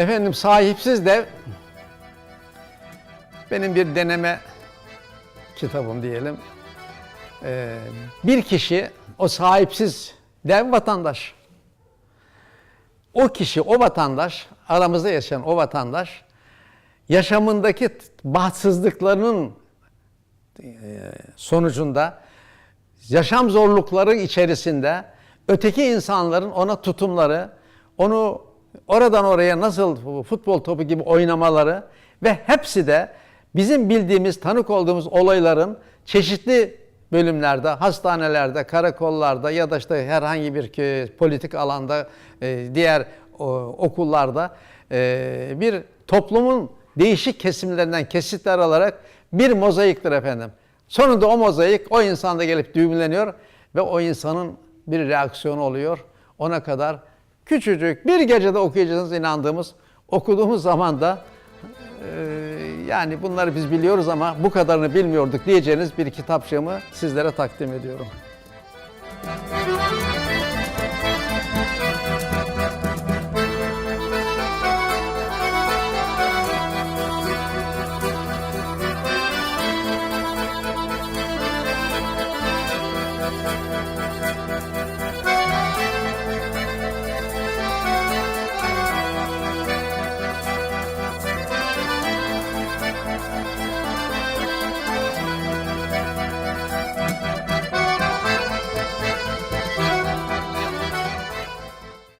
Efendim sahipsiz dev benim bir deneme kitabım diyelim. Ee, bir kişi o sahipsiz dev vatandaş. O kişi, o vatandaş, aramızda yaşayan o vatandaş yaşamındaki bahtsızlıklarının e, sonucunda yaşam zorlukları içerisinde öteki insanların ona tutumları, onu oradan oraya nasıl futbol topu gibi oynamaları ve hepsi de bizim bildiğimiz, tanık olduğumuz olayların çeşitli bölümlerde, hastanelerde, karakollarda ya da işte herhangi bir e, politik alanda, e, diğer okullarda e, bir toplumun değişik kesimlerinden kesitler alarak bir mozaiktir efendim. Sonunda o mozaik o insanda gelip düğümleniyor ve o insanın bir reaksiyonu oluyor. Ona kadar küçücük bir gecede okuyacağınız inandığımız okuduğumuz zaman da e, yani bunları biz biliyoruz ama bu kadarını bilmiyorduk diyeceğiniz bir kitapçığımı sizlere takdim ediyorum. Müzik